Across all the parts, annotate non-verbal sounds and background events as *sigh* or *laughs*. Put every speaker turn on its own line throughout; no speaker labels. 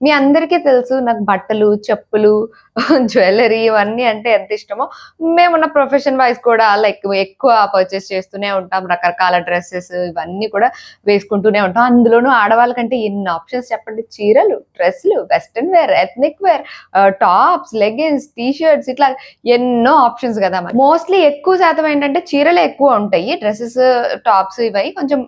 మీ అందరికీ తెలుసు నాకు బట్టలు చెప్పులు *laughs* జ్యువెలరీ ఇవన్నీ అంటే ఎంత ఇష్టమో. మేమున్న ప్రొఫెషన్ వైజ్ కూడా లైక్ ఎక్కువ పర్చేస్ చేస్తూనే ఉంటాం. రకరకాల డ్రెస్సెస్ ఇవన్నీ కూడా వేసుకుంటూనే ఉంటాం. అందులోనూ ఆడవాళ్ళకంటే ఎన్ని ఆప్షన్స్ చెప్పండి? చీరలు డ్రెస్సులు western wear ethnic wear tops leggings T shirts ఇట్లా ఎన్నో ఆప్షన్స్ కదా మోస్ట్లీ ఎక్కువ శాతం ఏంటంటే చీరలే ఎక్కువ ఉంటాయి. డ్రెస్సెస్ టాప్స్ ఇవి కొంచెం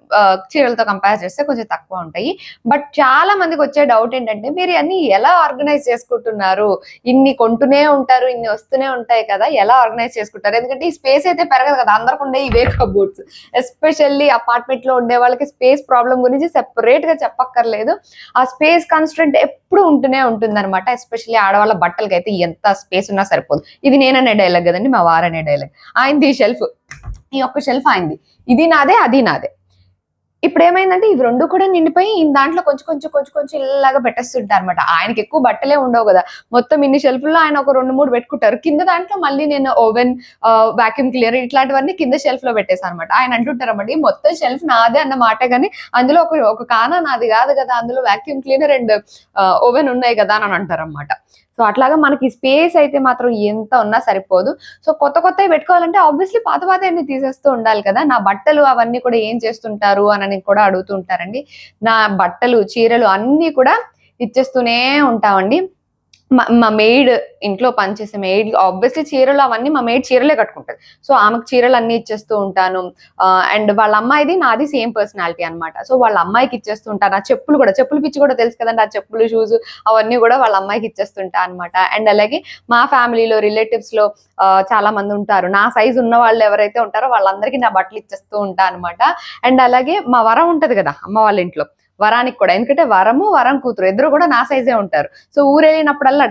చీరలతో కంపేర్ చేస్తే కొంచెం తక్కువ ఉంటాయి. బట్ చాలా మందికి వచ్చే డౌట్ ఏంటంటే మీరు అన్ని ఎలా ఆర్గనైజ్ చేసుకుంటున్నారు? ఇన్ని కొంటూనే ఉంటారు ఇన్ని వస్తూనే ఉంటాయి కదా ఎలా ఆర్గనైజ్ చేసుకుంటారు? ఎందుకంటే ఈ స్పేస్ అయితే పెరగదు కదా అందరికి ఉండే ఇవే కబోర్డ్స్. ఎస్పెషల్లీ అపార్ట్మెంట్లో ఉండే వాళ్ళకి స్పేస్ ప్రాబ్లం గురించి సెపరేట్గా చెప్పక్కర్లేదు. ఆ స్పేస్ కన్స్ట్రెంట్ ఎప్పుడు ఉంటూనే ఉంటుంది అనమాట ఎస్పెషల్లీ ఆడవాళ్ళ బట్టలకి అయితే ఎంత స్పేస్ ఉన్నా సరిపోదు. ఇది నేననే డైలాగ్ కదండి మా వారనే డైలాగ్. ఆయనది షెల్ఫ్. ఈ ఒక్క షెల్ఫ్ ఆయనది ఇది నాదే అది నాదే. ఇప్పుడు ఏమైందంటే ఇవి రెండు కూడా నిండిపోయి ఈ దాంట్లో కొంచెం కొంచెం కొంచెం కొంచెం ఇలాగా పెట్టేస్తుంటారు అనమాట ఆయనకి ఎక్కువ బట్టలే ఉండవు కదా. మొత్తం ఇన్ని షెల్ఫ్లో ఆయన ఒక రెండు మూడు పెట్టుకుంటారు. కింద దాంట్లో మళ్ళీ నేను ఓవెన్ వాక్యూమ్ క్లియర్ ఇట్లాంటివన్నీ కింద షెల్ఫ్లో పెట్టేశాను అనమాట ఆయన అంటుంటారు అనమాట ఈ మొత్తం షెల్ఫ్ నాదే అన్న మాట కానీ అందులో ఒక ఒక కానా నాది కాదు కదా అందులో వాక్యూమ్ క్లీనర్ అండ్ ఓవెన్ ఉన్నాయి కదా అని అంటారు అనమాట సో అట్లాగా మనకి స్పేస్ అయితే మాత్రం ఎంత ఉన్నా సరిపోదు. సో కొత్త కొత్తవి పెట్టుకోవాలంటే ఆబ్వియస్లీ పాత పాత అన్ని తీసేస్తూ ఉండాలి కదా. నా బట్టలు అవన్నీ కూడా ఏం చేస్తుంటారు అని కూడా అడుగుతూ ఉంటారండి. నా బట్టలు చీరలు అన్నీ కూడా ఇచ్చేస్తూనే ఉంటామండి. మా- మేడ్ మెయిడ్ ఇంట్లో పనిచేసే మెయిడ్ ఆబ్వియస్లీ చీరలు అవన్నీ మా మెయిడ్ చీరలే కట్టుకుంటది. సో ఆమెకు చీరలు అన్ని ఇచ్చేస్తూ ఉంటాను. అండ్ వాళ్ళ అమ్మాయిది నాది సేమ్ పర్సనాలిటీ అన్నమాట. సో వాళ్ళ అమ్మాయికి ఇచ్చేస్తూ ఉంటాను ఆ చెప్పులు కూడా చెప్పులు పిచ్చి కూడా తెలుసు కదండి ఆ చెప్పులు షూస్ అవన్నీ కూడా వాళ్ళ అమ్మాయికి ఇచ్చేస్తుంటా అనమాట అండ్ అలాగే మా ఫ్యామిలీలో రిలేటివ్స్లో ఆ, చాలా మంది ఉంటారు. నా సైజు ఉన్న వాళ్ళు ఎవరైతే ఉంటారో వాళ్ళందరికీ నా బట్టలు ఇచ్చేస్తూ ఉంటా అనమాట అండ్ అలాగే మా వరం ఉంటది కదా అమ్మ వాళ్ళ ఇంట్లో. వరానికి కూడా. ఎందుకంటే వరము వరం కూతురు. ఇద్దరు కూడా నా సైజే ఉంటారు. సో ఊరు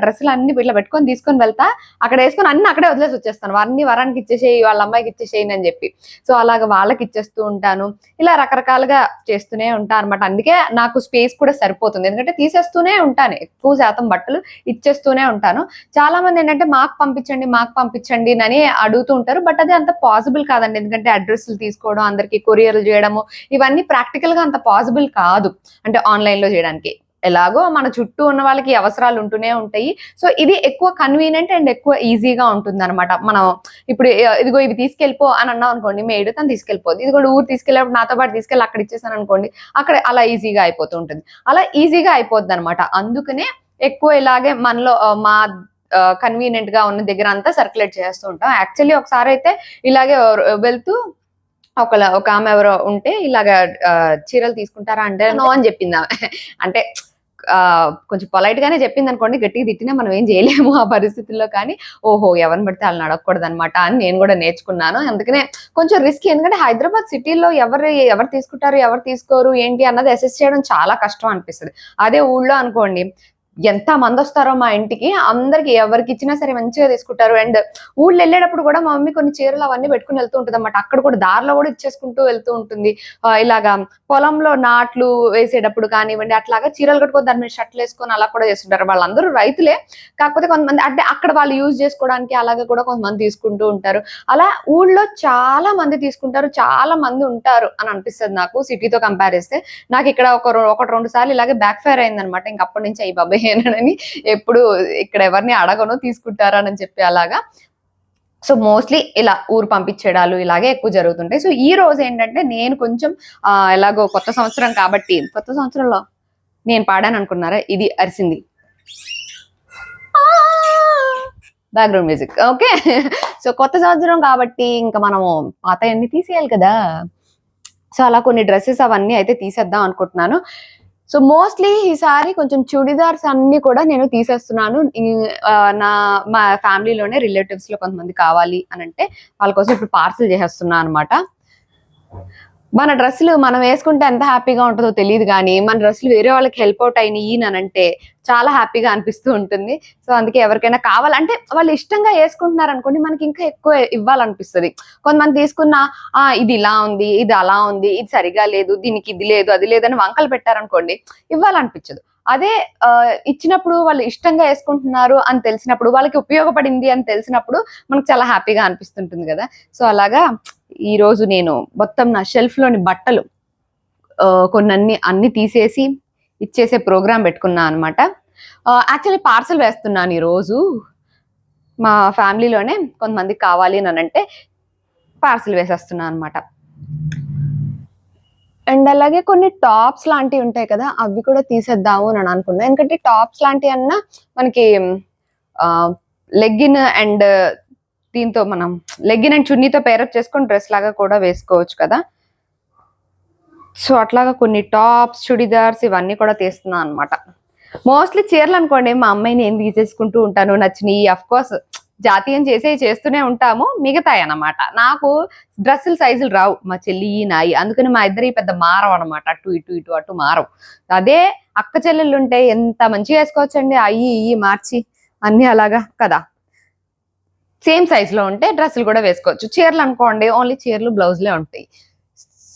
డ్రెస్సులు అన్ని ఇట్లా పెట్టుకొని తీసుకొని వెళ్తా. అక్కడ వేసుకొని అన్ని అక్కడే వదిలేసి వచ్చేస్తాను. అన్ని వరానికి ఇచ్చేసేయి వాళ్ళ అమ్మాయికి ఇచ్చేసేయని అని చెప్పి. సో అలాగ వాళ్ళకి ఇచ్చేస్తూ ఉంటాను. ఇలా రకరకాలుగా చేస్తూనే ఉంటాను అనమాట అందుకే నాకు స్పేస్ కూడా సరిపోతుంది. ఎందుకంటే తీసేస్తూనే ఉంటాను. ఎక్కువ శాతం బట్టలు ఇచ్చేస్తూనే ఉంటాను. చాలా మంది ఏంటంటే మాకు పంపించండి మాకు పంపించండి అని అడుగుతూ ఉంటారు. బట్ అది అంత పాసిబుల్ కాదండి. ఎందుకంటే అడ్రస్లు తీసుకోవడం అందరికి కొరియర్లు చేయడము ఇవన్నీ ప్రాక్టికల్గా అంత పాసిబుల్ కాదు. అంటే ఆన్లైన్లో చేయడానికి. ఎలాగో మన చుట్టూ ఉన్న వాళ్ళకి అవసరాలు ఉంటూనే ఉంటాయి. సో ఇది ఎక్కువ కన్వీనియంట్ అండ్ ఎక్కువ ఈజీగా ఉంటుంది అనమాట మనం ఇప్పుడు ఇదిగో ఇవి తీసుకెళ్ళిపో అని అన్నాం అనుకోండి మేడు తను తీసుకెళ్ళిపోదు ఇది కూడా ఊరు తీసుకెళ్ళినప్పుడు నాతో పాటు తీసుకెళ్ళి అక్కడ ఇచ్చేసాను అనుకోండి అక్కడ అలా ఈజీగా అయిపోతూ ఉంటుంది. అలా ఈజీగా అయిపోద్ది అనమాట అందుకనే ఎక్కువ ఇలాగే మనలో మా కన్వీనియంట్గా ఉన్న దగ్గర అంతా సర్క్యులేట్ చేస్తూ ఉంటాం. యాక్చువల్లీ ఒకసారి అయితే ఇలాగే వెళ్తూ ఒక ఒక ఆమె ఎవరో ఉంటే ఇలాగ చీరలు తీసుకుంటారా అంటే నో అని చెప్పింది ఆమె. అంటే ఆ, కొంచెం పొలైట్ గానే చెప్పింది అనుకోండి గట్టిగా తిట్టినా మనం ఏం చేయలేము ఆ పరిస్థితుల్లో. కానీ ఓహో ఎవరిని పడితే వాళ్ళని అడగకూడదు అనమాట అని నేను కూడా నేర్చుకున్నాను. అందుకనే కొంచెం రిస్క్ ఎందుకంటే హైదరాబాద్ సిటీలో ఎవరు ఎవరు తీసుకుంటారు ఎవరు తీసుకోరు ఏంటి అన్నది అసెస్ చేయడం చాలా కష్టం అనిపిస్తుంది. అదే ఊళ్ళో అనుకోండి ఎంత మంది వస్తారో మా ఇంటికి అందరికి ఎవరికి ఇచ్చినా సరే మంచిగా తీసుకుంటారు. అండ్ ఊళ్ళో వెళ్ళేటప్పుడు కూడా మా మమ్మీ కొన్ని చీరలు అవన్నీ పెట్టుకుని వెళ్తూ ఉంటుంది అన్నమాట అక్కడ కూడా దారిలో కూడా ఇచ్చేసుకుంటూ వెళ్తూ ఉంటుంది. ఇలాగా పొలంలో నాట్లు వేసేటప్పుడు కానివ్వండి అట్లాగా చీరలు కట్టుకొని దాని మీద షర్ట్లు వేసుకొని అలా కూడా చేస్తుంటారు. వాళ్ళందరూ రైతులే. కాకపోతే కొంతమంది అంటే అక్కడ వాళ్ళు యూజ్ చేసుకోవడానికి అలాగే కూడా కొంతమంది తీసుకుంటూ ఉంటారు. అలా ఊళ్ళో చాలా మంది తీసుకుంటారు చాలా మంది ఉంటారు అని అనిపిస్తుంది నాకు సిటీతో కంపేర్ చేస్తే. నాకు ఇక్కడ ఒక ఒకటి రెండు సార్లు ఇలాగే బ్యాక్ ఫైర్ అయింది అనమాట ఇంక నుంచి అయ్యి బాబాయ్. నేనని ఎప్పుడు ఇక్కడ ఎవరిని అడగను తీసుకుంటారని చెప్పి అలాగా. సో మోస్ట్లీ ఇలా ఊరు పంపించేడాలు ఇలాగే ఎక్కువ జరుగుతుంటాయి. సో ఈ రోజు ఏంటంటే నేను కొంచెం ఎలాగో కొత్త సంవత్సరం కాబట్టి కొత్త సంవత్సరంలో నేను పాడాను అనుకున్నారా? ఇది అరిసింది. బ్యాక్గ్రౌండ్ మ్యూజిక్ ఓకే సో కొత్త సంవత్సరం కాబట్టి ఇంకా మనము పాత అన్ని తీసేయాలి కదా. సో అలా కొన్ని డ్రెస్సెస్ అవన్నీ అయితే తీసేద్దాం అనుకుంటున్నాను. సో మోస్ట్లీ ఈసారి కొంచెం చుడిదార్స్ అన్ని కూడా నేను తీసేస్తున్నాను. నా మా ఫ్యామిలీలోనే రిలేటివ్స్లో కొంతమంది కావాలి అని అంటే వాళ్ళ కోసం ఇప్పుడు పార్సిల్ చేసేస్తున్నాను అనమాట మన డ్రెస్సులు మనం వేసుకుంటే ఎంత హ్యాపీగా ఉంటుందో తెలియదు కానీ మన డ్రెస్సులు వేరే వాళ్ళకి హెల్ప్ అవుట్ అయినాయి అంటే చాలా హ్యాపీగా అనిపిస్తూ ఉంటుంది. సో అందుకే ఎవరికైనా కావాలంటే వాళ్ళు ఇష్టంగా వేసుకుంటున్నారు అనుకోండి మనకి ఇంకా ఎక్కువ ఇవ్వాలనిపిస్తుంది. కొంతమంది తీసుకున్న ఆ ఇది ఇలా ఉంది ఇది అలా ఉంది ఇది సరిగా లేదు దీనికి ఇది లేదు అది లేదని వంకలు పెట్టారనుకోండి ఇవ్వాలనిపించదు. అదే ఇచ్చినప్పుడు వాళ్ళు ఇష్టంగా వేసుకుంటున్నారు అని తెలిసినప్పుడు వాళ్ళకి ఉపయోగపడింది అని తెలిసినప్పుడు మనకు చాలా హ్యాపీగా అనిపిస్తుంటుంది కదా. సో అలాగా ఈరోజు నేను మొత్తం నా షెల్ఫ్లోని బట్టలు కొన్ని అన్ని తీసేసి ఇచ్చేసే ప్రోగ్రాం పెట్టుకున్నా అనమాట యాక్చువల్లీ పార్సల్ వేస్తున్నాను ఈ రోజు. మా ఫ్యామిలీలోనే కొంతమందికి కావాలి అని అంటే పార్సల్ వేసేస్తున్నాను అనమాట అండ్ అలాగే కొన్ని టాప్స్ లాంటివి ఉంటాయి కదా అవి కూడా తీసేద్దాము అని అనుకున్నా. ఎందుకంటే టాప్స్ లాంటివి అన్నా మనకి లెగ్గిన్ అండ్ దీంతో మనం లెగ్గిన్ అండ్ చున్నీతో పేరప్ చేసుకొని డ్రెస్ లాగా కూడా వేసుకోవచ్చు కదా. సో అట్లాగా కొన్ని టాప్స్ చుడిదార్స్ ఇవన్నీ కూడా తీస్తున్నాను అనమాట మోస్ట్లీ చీరలు అనుకోండి మా అమ్మాయిని ఏం తీసేసుకుంటూ ఉంటాను నచ్చినవి అఫ్ కోర్స్ జాతీయం చేసే చేస్తూనే ఉంటాము మిగతాయి అన్నమాట. నాకు డ్రెస్సులు సైజులు రావు మా చెల్లి నాయి అందుకని మా ఇద్దరి పెద్ద మారవు అనమాట అటు ఇటు ఇటు అటు మారవు. అదే అక్క చెల్లెళ్ళు ఉంటే ఎంత మంచిగా వేసుకోవచ్చండి అయ్యి ఇయ్యి మార్చి అన్ని అలాగా కదా. సేమ్ సైజ్లో ఉంటే డ్రెస్సులు కూడా వేసుకోవచ్చు. చీరలు అనుకోండి ఓన్లీ చీరలు బ్లౌజ్లే ఉంటాయి.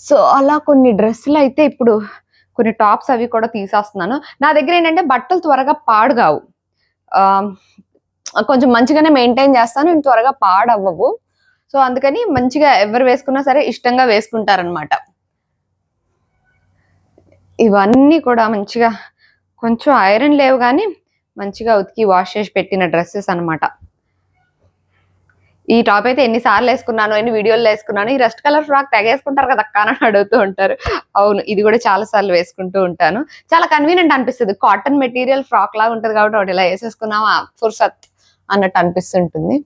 సో అలా కొన్ని డ్రెస్సులు అయితే ఇప్పుడు కొన్ని టాప్స్ అవి కూడా తీసేస్తున్నాను. నా దగ్గర ఏంటంటే బట్టలు త్వరగా పాడు కావు కొంచెం మంచిగానే మెయింటైన్ చేస్తాను నేను త్వరగా పాడవ్వవు. సో అందుకని మంచిగా ఎవరు వేసుకున్నా సరే ఇష్టంగా వేసుకుంటారనమాట ఇవన్నీ కూడా మంచిగా కొంచెం ఐరన్ లేవు కానీ మంచిగా ఉతికి వాష్ చేసి పెట్టిన డ్రెస్సెస్ అనమాట ఈ టాప్ అయితే ఎన్నిసార్లు వేసుకున్నాను ఎన్ని వీడియోలు వేసుకున్నాను ఈ రెస్ట్ కలర్ ఫ్రాక్ తెగేసుకుంటారు కదా అక్క అని అడుగుతూ ఉంటారు. అవును ఇది కూడా చాలా సార్లు వేసుకుంటూ ఉంటాను. చాలా కన్వీనియంట్ అనిపిస్తుంది. కాటన్ మెటీరియల్ ఫ్రాక్ లాగా ఉంటది కాబట్టి ఒకటి ఇలా వేసేసుకున్నామా ఫుర్సత్ అన్నట్టు అనిపిస్తుంటుంది.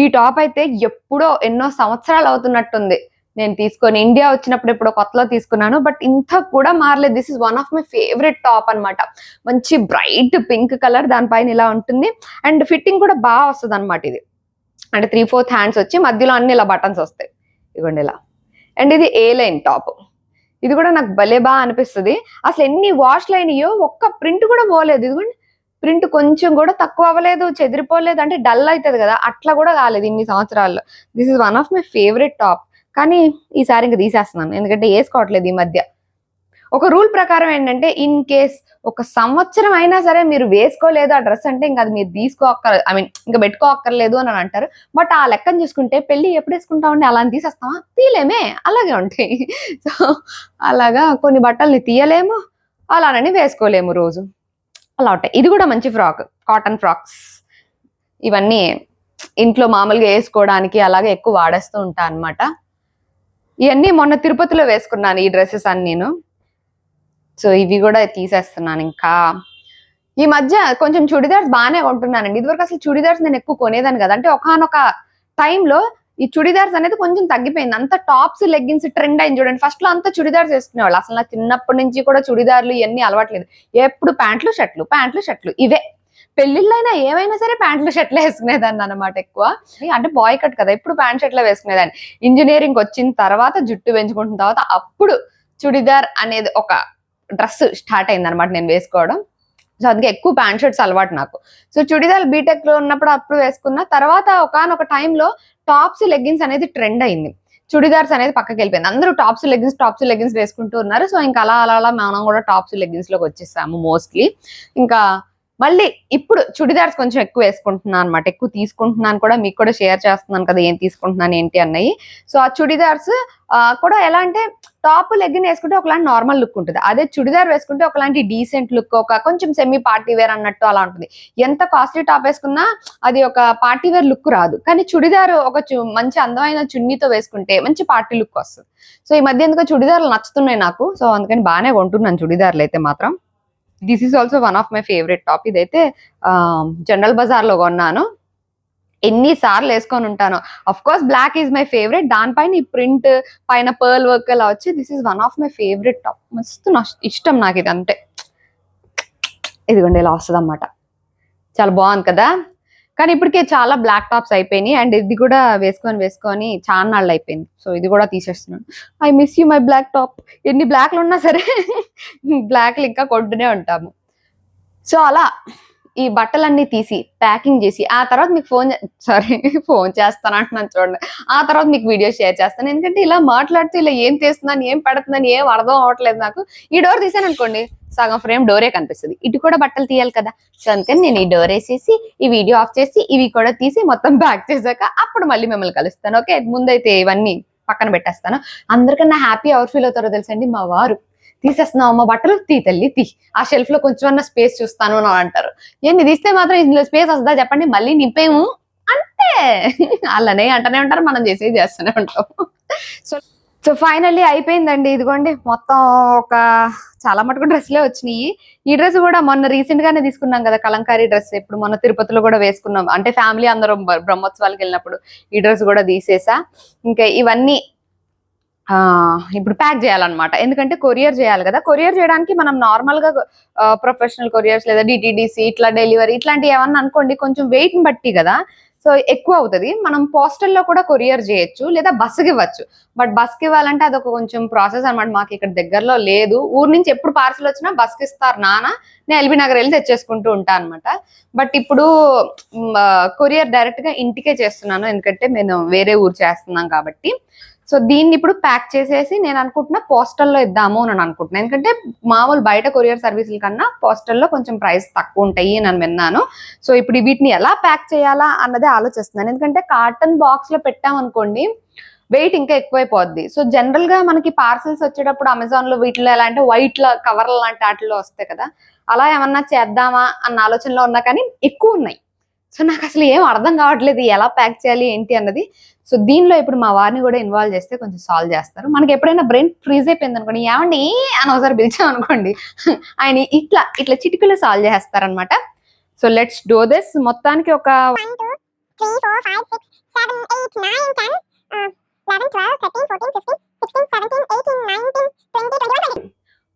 ఈ టాప్ అయితే ఎప్పుడో ఎన్నో సంవత్సరాలు అవుతున్నట్టుంది. నేను తీసుకొని ఇండియా వచ్చినప్పుడు ఎప్పుడో కొత్తలో తీసుకున్నాను. బట్ ఇంత కూడా మారలేదు. This is one of my favourite top అన్నమాట. మంచి బ్రైట్ పింక్ కలర్ దానిపైన ఇలా ఉంటుంది. అండ్ ఫిట్టింగ్ కూడా బాగా వస్తుంది అనమాట ఇది. అంటే త్రీ ఫోర్త్ హ్యాండ్స్ వచ్చి మధ్యలో అన్ని ఇలా బటన్స్ వస్తాయి. ఇదిగోండి ఇలా. అండ్ ఇది ఏ లైన్ టాప్ ఇది కూడా నాకు భలే బాగా అనిపిస్తుంది. అసలు ఎన్ని వాష్లు అయినాయో ఒక్క ప్రింట్ కూడా పోలేదు. ఇదిగోండి. ప్రింట్ కొంచెం కూడా తక్కువ అవ్వలేదు చెదిరిపోలేదు. అంటే డల్ అవుతుంది కదా. అట్లా కూడా కాలేదు ఇన్ని సంవత్సరాల్లో. This is one of my favourite top కానీ ఈసారి ఇంకా తీసేస్తున్నాను. ఎందుకంటే వేసుకోవట్లేదు ఈ మధ్య. ఒక రూల్ ప్రకారం ఏంటంటే ఇన్ కేస్ ఒక సంవత్సరం అయినా సరే మీరు వేసుకోలేదు ఆ డ్రెస్ అంటే ఇంకా అది మీరు తీసుకోక్కర్ ఐ మీన్ ఇంకా పెట్టుకోక్కర్లేదు అని అంటారు. బట్ ఆ లెక్కను చూసుకుంటే పెళ్ళి ఎప్పుడు వేసుకుంటా ఉండి అలా అని తీసేస్తామా తీయలేమే. అలాగే ఉంటాయి *laughs* సో అలాగా కొన్ని బట్టల్ని తీయలేము. అలానని వేసుకోలేము రోజు. అలా ఉంటాయి. ఇది కూడా మంచి ఫ్రాక్. Cotton frocks. ఇవన్నీ ఇంట్లో మామూలుగా వేసుకోవడానికి అలాగే ఎక్కువ వాడేస్తూ ఉంటా అన్నమాట. ఇవన్నీ మొన్న తిరుపతిలో వేసుకున్నాను ఈ డ్రెస్సెస్ అన్ని నేను. సో ఇవి కూడా తీసేస్తున్నాను ఇంకా. ఈ మధ్య కొంచెం చుడిదార్స్ బాగానే కొంటున్నానండి. ఇదివరకు అసలు చుడిదార్స్ నేను ఎక్కువ కొనేదాన్ని కదా. అంటే ఒకనొక టైంలో ఈ చుడిదార్స్ అనేది కొంచెం తగ్గిపోయింది. అంత టాప్స్ లెగ్గిన్స్ ట్రెండ్ అయింది చూడండి. ఫస్ట్లో అంతా చుడిదార్స్ వేసుకునేవాళ్ళు. అసలు నా చిన్నప్పటి నుంచి కూడా చుడిదార్లు ఇవన్నీ అలవాట్లేదు ఎప్పుడు ప్యాంట్లు షర్ట్లు ప్యాంట్లు షర్ట్లు ఇవే. పెళ్ళిళ్ళైనా ఏమైనా సరే ప్యాంట్లు షర్ట్లే వేసుకునేదాన్ని అనమాట ఎక్కువ. అంటే బాయ్ కట్ కదా. ఇప్పుడు ప్యాంట్ షర్ట్లే వేసుకునేదాన్ని. ఇంజనీరింగ్ వచ్చిన తర్వాత జుట్టు పెంచుకుంటున్న తర్వాత అప్పుడు చుడిదార్ అనేది ఒక డ్రెస్ స్టార్ట్ అయింది అనమాట నేను వేసుకోవడం. సో అందుకే ఎక్కువ ప్యాంట్ షర్ట్స్ అలవాటు నాకు. సో చుడిదార్ బీటెక్లో ఉన్నప్పుడు అప్పుడు వేసుకున్న తర్వాత ఒకనొక టైంలో టాప్స్ లెగ్గిన్స్ అనేది ట్రెండ్ అయింది. చుడిదార్స్ అనేది పక్కకి వెళ్ళిపోయింది. అందరూ టాప్స్ లెగ్గిన్స్ టాప్స్ లెగ్గిన్స్ వేసుకుంటూ ఉన్నారు. సో ఇంకా అలా అలా అలా మనం కూడా టాప్స్ లెగ్గిన్స్లోకి వచ్చేసాము మోస్ట్లీ. ఇంకా మళ్ళీ ఇప్పుడు చుడిదార్స్ కొంచెం ఎక్కువ వేసుకుంటున్నాను అనమాట ఎక్కువ తీసుకుంటున్నాను కూడా మీకు కూడా షేర్ చేస్తున్నాను కదా ఏం తీసుకుంటున్నాను ఏంటి అన్నవి సో ఆ చుడిదార్స్ కూడా ఎలా అంటే టాప్ లెగ్గిన్ వేసుకుంటే ఒకలాంటి నార్మల్ లుక్ ఉంటుంది. అదే చుడిదార్ వేసుకుంటే ఒకలాంటి డీసెంట్ లుక్ ఒక కొంచెం సెమీ పార్టీ వేర్ అన్నట్టు అలా ఉంటుంది. ఎంత కాస్ట్లీ టాప్ వేసుకున్నా అది ఒక పార్టీ వేర్ లుక్ రాదు. కానీ చుడిదార్ ఒక మంచి అందమైన చున్నీతో వేసుకుంటే మంచి పార్టీ లుక్ వస్తుంది. సో ఈ మధ్య ఎందుకో చుడిదార్లు నచ్చుతున్నాయి నాకు. సో అందుకని బాగానే కొంటున్నాను చుడిదార్లు అయితే మాత్రం. This is also one of my favourite top ఇదైతే జనరల్ బజార్లో కొన్నాను. ఎన్నిసార్లు వేసుకొని ఉంటాను. Of course black is my favourite దానిపైన ఈ ప్రింట్ పైన పర్ల్ వర్క్ అలా వచ్చి this is one of my favourite top మస్తు ఇష్టం నాకు ఇది అంటే ఇదిగోండి ఇలా వస్తుంది అన్నమాట చాలా బాగుంది కదా? కానీ ఇప్పటికే చాలా బ్లాక్ టాప్స్ అయిపోయినాయి. అండ్ ఇది కూడా వేసుకొని వేసుకొని చాలా నాళ్ళు అయిపోయింది. సో ఇది కూడా తీసేస్తున్నాను. I miss you my black top ఎన్ని బ్లాక్లు ఉన్నా సరే *laughs* బ్లాక్లు ఇంకా కొంటూనే ఉంటాము. సో అలా. ఈ బట్టలన్నీ తీసి ప్యాకింగ్ చేసి ఆ తర్వాత మీకు ఫోన్ సారీ ఫోన్ చేస్తాను అంటున్నాను చూడండి. ఆ తర్వాత మీకు వీడియో షేర్ చేస్తాను. ఎందుకంటే ఇలా మాట్లాడుతూ ఇలా ఏం తీస్తున్నాను ఏం పెడుతున్నాను ఏం అర్థం అవ్వట్లేదు నాకు. ఈ డోర్ తీసాను అనుకోండి సగం ఫ్రేమ్ డోరే కనిపిస్తుంది. ఇటు కూడా బట్టలు తీయాలి కదా. సో అందుకని నేను ఈ డోర్ వేసేసి ఈ వీడియో ఆఫ్ చేసి ఇవి కూడా తీసి మొత్తం బ్యాక్ చేశాక అప్పుడు మళ్ళీ మిమ్మల్ని కలుస్తాను. ఓకే? ముందైతే ఇవన్నీ పక్కన పెట్టేస్తాను. అందరికన్నా హ్యాపీ ఎవరు ఫీల్ అవుతారో తెలుసండి మా వారు. తీసేస్తున్నావు అమ్మ బట్టలు తీ తల్లి తీ. ఆ షెల్ఫ్లో కొంచెం అన్న స్పేస్ చూస్తాను అని అంటారు. ఏంటి తీస్తే మాత్రం ఇందులో స్పేస్ వస్తుందా? చెప్పండి మళ్ళీ నింపేము? అంటే అలానే అంటనే ఉంటారు మనం చేసేది చేస్తూనే ఉంటాం. సో సో ఫైనల్లీ అయిపోయిందండి. ఇదిగోండి మొత్తం ఒక చాలా మటుకు డ్రెస్లే వచ్చినాయి. ఈ డ్రెస్ కూడా మొన్న రీసెంట్ గానే తీసుకున్నాం కదా కలంకారీ డ్రెస్. ఇప్పుడు మొన్న తిరుపతిలో కూడా వేసుకున్నాం. అంటే ఫ్యామిలీ అందరం బ్రహ్మోత్సవాలకు వెళ్ళినప్పుడు ఈ డ్రెస్ కూడా తీసేసా. ఇంకా ఇవన్నీ ఇప్పుడు ప్యాక్ చేయాలన్నమాట. ఎందుకంటే కొరియర్ చేయాలి కదా. కొరియర్ చేయడానికి మనం నార్మల్గా ప్రొఫెషనల్ కొరియర్స్ లేదా డిటిడిసి ఇట్లా డెలివరీ ఇట్లాంటివి ఏమన్నా అనుకోండి కొంచెం వెయిట్ని బట్టి కదా. సో ఎక్కువ అవుతుంది. మనం పోస్టల్లో లో కూడా కొరియర్ చేయొచ్చు లేదా బస్సుకి ఇవ్వచ్చు. బట్ బస్కి ఇవ్వాలంటే అదొక కొంచెం ప్రాసెస్ అన్నమాట. మాకు ఇక్కడ దగ్గరలో లేదు. ఊరు నుంచి ఎప్పుడు పార్సల్ వచ్చినా బస్కి ఇస్తారు నాన్న. నేను ఎల్బీ నగర్ వెళ్ళి తెచ్చేసుకుంటూ ఉంటా అనమాట బట్ ఇప్పుడు కొరియర్ డైరెక్ట్గా ఇంటికే చేస్తున్నాను. ఎందుకంటే నేను వేరే ఊరు చేస్తున్నాం కాబట్టి. సో దీన్ని ఇప్పుడు ప్యాక్ చేసేసి నేను అనుకుంటున్నా పోస్టల్లో ఇద్దాము అని అనుకుంటున్నాను ఎందుకంటే మామూలు బయట కొరియర్ సర్వీసుల కన్నా పోస్టల్లో కొంచెం ప్రైస్ తక్కువ ఉంటాయి అని నేను విన్నాను. సో ఇప్పుడు వీటిని ఎలా ప్యాక్ చేయాలా అన్నదే ఆలోచిస్తున్నాను. ఎందుకంటే కాటన్ బాక్స్లో పెట్టామనుకోండి వెయిట్ ఇంకా ఎక్కువైపోద్ది. సో జనరల్గా మనకి పార్సల్స్ వచ్చేటప్పుడు అమెజాన్లో వీటిలో ఎలా అంటే వైట్ కవర్ల లాంటి వాటిలో వస్తాయి కదా. అలా ఏమన్నా చేద్దామా అన్న ఆలోచనలో ఉన్నా కానీ ఎక్కువ ఉన్నాయి. సో నాకు అసలు ఏం అర్థం కావట్లేదు ఎలా ప్యాక్ చేయాలి ఏంటి అన్నది. సో దీనిలో ఇప్పుడు మా వారిని కూడా ఇన్వాల్వ్ చేస్తే కొంచెం సాల్వ్ చేస్తారు. మనకి ఎప్పుడైనా బ్రెయిన్ ఫ్రీజ్ అయిపోయింది అనుకోండి ఏమండి అని ఒకసారి పిలిచాం అనుకోండి. ఆయన ఇట్లా ఇట్లా చిటికలో సాల్వ్ చేస్తారనమాట సో లెట్స్ డో దిస్. మొత్తానికి ఒక.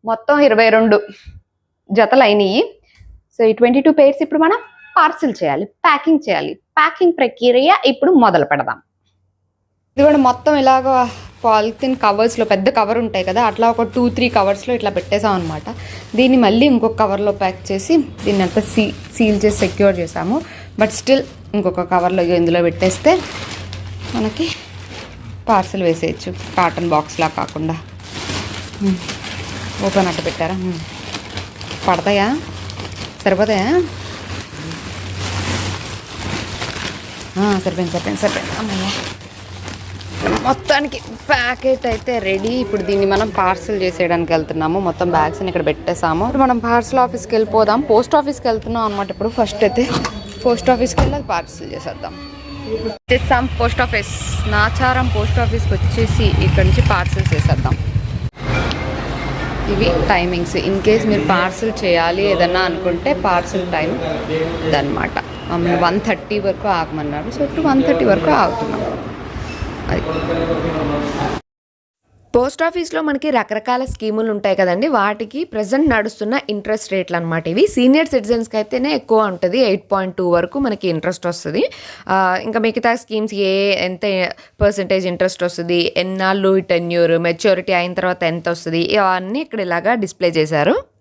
మొత్తం ఇరవై రెండు జతలు అయినాయి. సో ఈ ట్వంటీ టూ పేర్స్ ఇప్పుడు మనం పార్సిల్ చేయాలి ప్యాకింగ్ చేయాలి. ప్యాకింగ్ ప్రక్రియ ఇప్పుడు మొదలు పెడదాం. ఇది కూడా మొత్తం ఇలాగ పాలిథిన్ కవర్స్లో పెద్ద కవర్ ఉంటాయి కదా అట్లా ఒక టూ త్రీ కవర్స్లో ఇట్లా పెట్టేసాం అనమాట దీన్ని మళ్ళీ ఇంకొక కవర్లో ప్యాక్ చేసి దీన్ని అంతా సీ సీల్ చేసి సెక్యూర్ చేసాము. బట్ స్టిల్ ఇంకొక కవర్లో ఇందులో పెట్టేస్తే మనకి పార్సల్ వేసేయచ్చు కాటన్ బాక్స్లా కాకుండా. ఓపెన్ అట్ట పెట్టారా? పడతాయా? సరిపోతాయా ఆ, సరిపోయింది సరిపోయింది సరిపోయింది. అమ్మయ్య. మొత్తానికి ప్యాకెట్ అయితే రెడీ. ఇప్పుడు దీన్ని మనం పార్సల్ చేసేయడానికి వెళ్తున్నాము. మొత్తం బ్యాగ్స్ని ఇక్కడ పెట్టేసాము ఇప్పుడు మనం పార్సల్ ఆఫీస్కి వెళ్ళిపోదాం. పోస్ట్ ఆఫీస్కి వెళ్తున్నాం అనమాట ఇప్పుడు. ఫస్ట్ అయితే పోస్ట్ ఆఫీస్కి వెళ్ళి అది పార్సల్ చేసేద్దాం. తెస్తాం పోస్ట్ ఆఫీస్ నాచారం పోస్ట్ ఆఫీస్కి వచ్చేసి ఇక్కడ నుంచి పార్సల్ చేసేద్దాం. ఇవి టైమింగ్స్ ఇన్ కేస్ మీరు పార్సల్ చేయాలి ఏదన్నా అనుకుంటే పార్సల్ టైం ఇదన్నమాట మమ్మల్ని వన్ థర్టీ వరకు ఆగమన్నారు. సో ఇప్పుడు వన్ థర్టీ వరకు ఆగుతున్నాం. అది. పోస్ట్ ఆఫీస్లో మనకి రకరకాల స్కీములు ఉంటాయి కదండి. వాటికి ప్రజెంట్ నడుస్తున్న ఇంట్రెస్ట్ రేట్లు అనమాట ఇవి. సీనియర్ సిటిజన్స్కి అయితేనే ఎక్కువ ఉంటుంది. ఎయిట్ పాయింట్ టూ వరకు మనకి ఇంట్రెస్ట్ వస్తుంది. ఇంకా మిగతా స్కీమ్స్ ఏ ఎంత పర్సంటేజ్ ఇంట్రెస్ట్ వస్తుంది? ఎన్నాళ్ళు టెన్యూర్ మెచ్యూరిటీ అయిన తర్వాత ఎంత వస్తుంది? ఇవన్నీ ఇక్కడ ఇలాగా డిస్ప్లే చేశారు.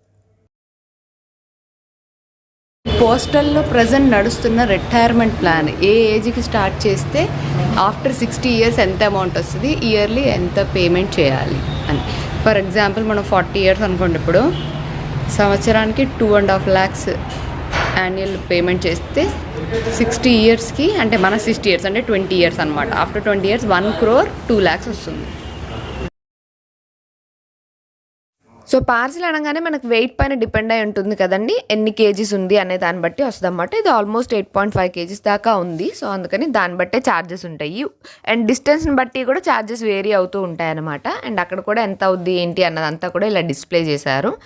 పోస్టల్లో ప్రజెంట్ నడుస్తున్న రిటైర్మెంట్ ప్లాన్ ఏ ఏజ్కి స్టార్ట్ చేస్తే ఆఫ్టర్ సిక్స్టీ ఇయర్స్ ఎంత అమౌంట్ వస్తుంది? ఇయర్లీ ఎంత పేమెంట్ చేయాలి అని. ఫర్ ఎగ్జాంపుల్ మనం ఫార్టీ ఇయర్స్ అనుకోండి ఇప్పుడు. సంవత్సరానికి two and half lakhs annual payment చేస్తే సిక్స్టీ ఇయర్స్కి అంటే మన సిక్స్టీ ఇయర్స్ అంటే ట్వంటీ ఇయర్స్ అనమాట after twenty years one crore two lakhs వస్తుంది. సో పార్సిల్ అనగానే మనకు వెయిట్ పైన డిపెండ్ అయి ఉంటుంది కదండి ఎన్ని కేజీస్ ఉంది అనే దాన్ని బట్టి వస్తుందన్నమాట. ఇది almost eight point five KGs దాకా ఉంది. సో అందుకని దాన్ని బట్టే ఛార్జెస్ ఉంటాయి. అండ్ డిస్టెన్స్ని బట్టి కూడా ఛార్జెస్ వేరీ అవుతూ ఉంటాయి అనమాట అండ్ అక్కడ కూడా ఎంత అవుద్ది ఏంటి అన్నదంతా కూడా ఇలా డిస్ప్లే చేశారు.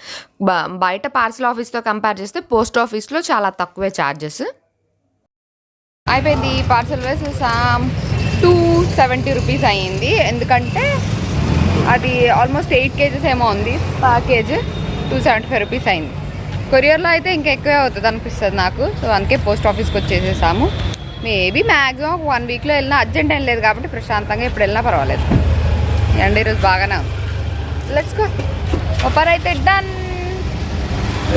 బ- బయట పార్సిల్ ఆఫీస్తో కంపేర్ చేస్తే పోస్ట్ ఆఫీస్లో చాలా తక్కువే ఛార్జెస్ అయిపోయింది పార్సల్ వేసేసాం టూ సెవెంటీ రూపీస్ అయ్యింది. ఎందుకంటే అది ఆల్మోస్ట్ ఎయిట్ కేజెస్ ఏమో ఉంది. Package two seventy five rupees అయింది. కొరియర్లో అయితే ఇంకా ఎక్కువే అవుతుంది అనిపిస్తుంది నాకు. సో అందుకే పోస్ట్ ఆఫీస్కి వచ్చేసేసాము. మేబీ మ్యాక్సిమం ఒక వన్ వీక్లో వెళ్ళినా అర్జెంట్ ఏం లేదు కాబట్టి ప్రశాంతంగా ఇప్పుడు వెళ్ళినా పర్వాలేదు. అండి ఈరోజు బాగానే ఉంది. లెట్స్ గో ఒపర్ అయితే డన్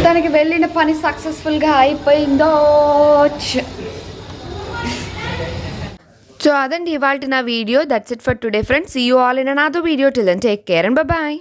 దానికి వెళ్ళిన పని సక్సెస్ఫుల్గా అయిపోయిందో సో అదండి ఇవాళ నా video that's it for today friends you all in another video till and take care and bye